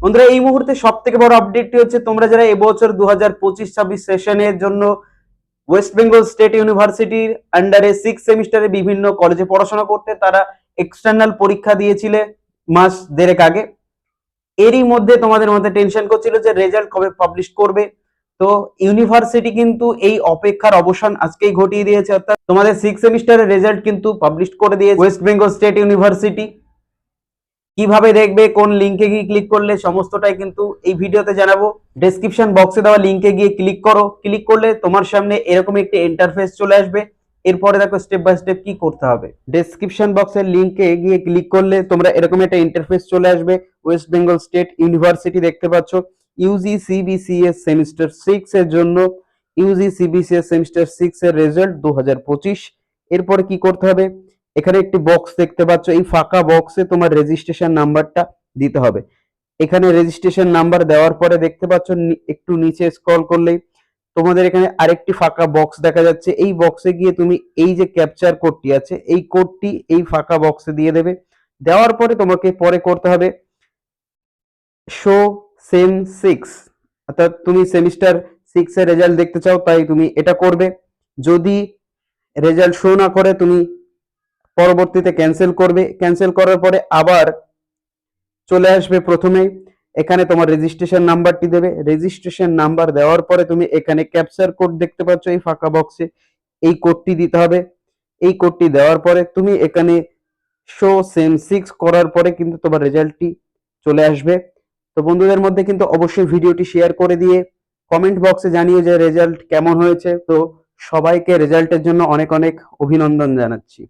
বন্ধুরা, এই মুহূর্তে সব থেকে বড় আপডেটটি হচ্ছে তোমরা যারা এবছর দু হাজার পঁচিশ ছাব্বিশ সেশনের জন্য ওয়েস্ট বেঙ্গল স্টেট ইউনিভার্সিটির আন্ডারে সিক্স সেমিস্টারে বিভিন্ন কলেজে পড়াশোনা করতে তারা এক্সটার্নাল পরীক্ষা দিয়েছিলে মাস দেড়েক আগে। এরই মধ্যে তোমাদের মধ্যে টেনশন করছিল যে রেজাল্ট কবে পাবলিশ করবে। তো ইউনিভার্সিটি কিন্তু এই অপেক্ষার অবসান আজকেই ঘটিয়ে দিয়েছে, অর্থাৎ তোমাদের সিক্স সেমিস্টারের রেজাল্ট কিন্তু পাবলিশ করে দিয়েছে ওয়েস্ট বেঙ্গল স্টেট ইউনিভার্সিটি কীভাবে দেখবে, কোন লিঙ্কে গিয়ে ক্লিক করলে, সমস্তটাই কিন্তু এই ভিডিওতে জানাব। ডেসক্রিপশন বক্সে দেওয়া লিঙ্কে গিয়ে ক্লিক করো। ক্লিক করলে তোমার সামনে এরকম একটি ইন্টারফেস চলে আসবে। এরপরে দেখো স্টেপ বাই স্টেপ কি করতে হবে। ডেসক্রিপশন বক্সের লিঙ্কে গিয়ে ক্লিক করলে তোমরা এরকম একটা ইন্টারফেস চলে আসবে। ওয়েস্ট বেঙ্গল স্টেট ইউনিভার্সিটি দেখতে পাচ্ছ। ইউজি সিবিসিএস সেমিস্টার সিক্স এর জন্য। ইউজি সিবিসিএস সেমিস্টার সিক্স এর রেজাল্ট দু হাজার পঁচিশ। এরপরে কি করতে হবে? এখানে একটি বক্স দেখতে পাচ্ছ, এই ফাঁকা বক্সে তোমার রেজিস্ট্রেশন নাম্বারটা দিতে হবে। এখানে রেজিস্ট্রেশন নাম্বার দেওয়ার পরে দেখতে পাচ্ছ একটু নিচে স্ক্রল করলেই তোমাদের এখানে আরেকটি ফাঁকা বক্স দেখা যাচ্ছে। এই বক্সে গিয়ে তুমি এই যে ক্যাপচার কোডটি আছে, এই কোডটি এই ফাঁকা বক্সে দিয়ে দেবে। দেওয়ার পরে তোমাকে পরে করতে হবে শো সেম সিক্স অর্থাৎ তুমি সেমিস্টার সিক্স এর রেজাল্ট দেখতে চাও, তাই তুমি এটা করবে। যদি রেজাল্ট শো না করে, তুমি পরবর্তীতে ক্যান্সেল করবে। ক্যান্সেল করার পরে আবার চলে আসবে প্রথমে এখানে তোমার রেজিস্ট্রেশন নাম্বারটি দেবে। রেজিস্ট্রেশন নাম্বার দেওয়ার পরে তুমি এখানে ক্যাপচার কোড দেখতে পাচ্ছ এই ফাঁকা বক্সে এই কোডটি দিতে হবে। এই কোডটি দেওয়ার পরে তুমি এখানে শো সেম সিক্স করার পরে কিন্তু তোমার রেজাল্টটি চলে আসবে। তো বন্ধুদের মধ্যে কিন্তু অবশ্যই ভিডিওটি শেয়ার করে দিয়ে কমেন্ট বক্সে জানিয়ে যে রেজাল্ট কেমন হয়েছে। তো সবাইকে রেজাল্টের জন্য অনেক অনেক অভিনন্দন জানাচ্ছি।